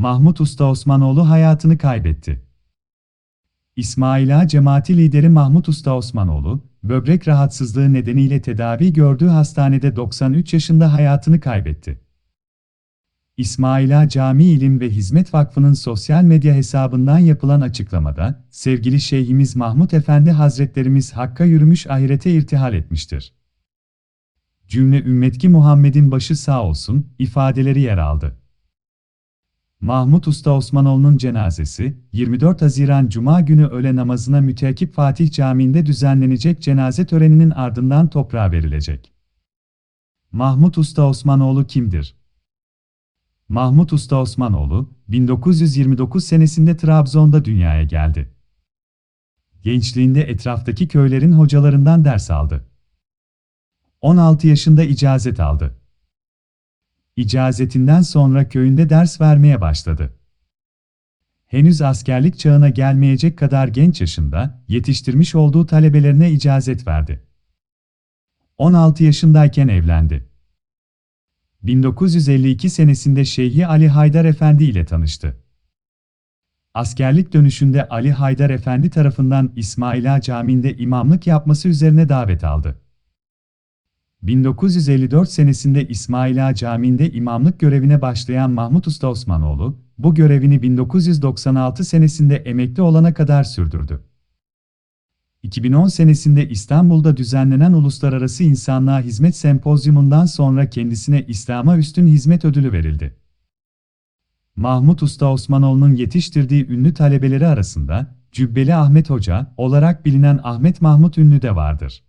Mahmut Usta Osmanoğlu hayatını kaybetti. İsmaila cemaati lideri Mahmut Usta Osmanoğlu, böbrek rahatsızlığı nedeniyle tedavi gördüğü hastanede 93 yaşında hayatını kaybetti. İsmaila Cami İlim ve Hizmet Vakfı'nın sosyal medya hesabından yapılan açıklamada, sevgili Şeyhimiz Mahmut Efendi Hazretlerimiz Hakk'a yürümüş ahirete irtihal etmiştir. Cümle ümmetki Muhammed'in başı sağ olsun, ifadeleri yer aldı. Mahmut Usta Osmanoğlu'nun cenazesi, 24 Haziran Cuma günü öğle namazına müteakip Fatih Camii'nde düzenlenecek cenaze töreninin ardından toprağa verilecek. Mahmut Usta Osmanoğlu kimdir? Mahmut Usta Osmanoğlu, 1929 senesinde Trabzon'da dünyaya geldi. Gençliğinde etraftaki köylerin hocalarından ders aldı. 16 yaşında icazet aldı. İcazetinden sonra köyünde ders vermeye başladı. Henüz askerlik çağına gelmeyecek kadar genç yaşında, yetiştirmiş olduğu talebelerine icazet verdi. 16 yaşındayken evlendi. 1952 senesinde Şeyhi Ali Haydar Efendi ile tanıştı. Askerlik dönüşünde Ali Haydar Efendi tarafından İsmaila Camii'nde imamlık yapması üzerine davet aldı. 1954 senesinde İsmaila Camii'nde imamlık görevine başlayan Mahmut Usta Osmanoğlu, bu görevini 1996 senesinde emekli olana kadar sürdürdü. 2010 senesinde İstanbul'da düzenlenen Uluslararası İnsanlığa Hizmet Sempozyumundan sonra kendisine İslam'a Üstün Hizmet Ödülü verildi. Mahmut Usta Osmanoğlu'nun yetiştirdiği ünlü talebeleri arasında, Cübbeli Ahmet Hoca olarak bilinen Ahmet Mahmut Ünlü de vardır.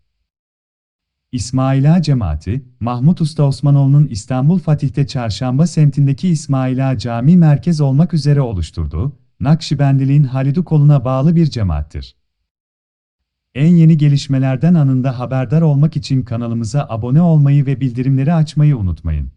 İsmaila Cemaati, Mahmut Usta Osmanoğlu'nun İstanbul Fatih'te Çarşamba semtindeki İsmaila Cami merkez olmak üzere oluşturduğu, Nakşibendiliğin Halidu koluna bağlı bir cemaattir. En yeni gelişmelerden anında haberdar olmak için kanalımıza abone olmayı ve bildirimleri açmayı unutmayın.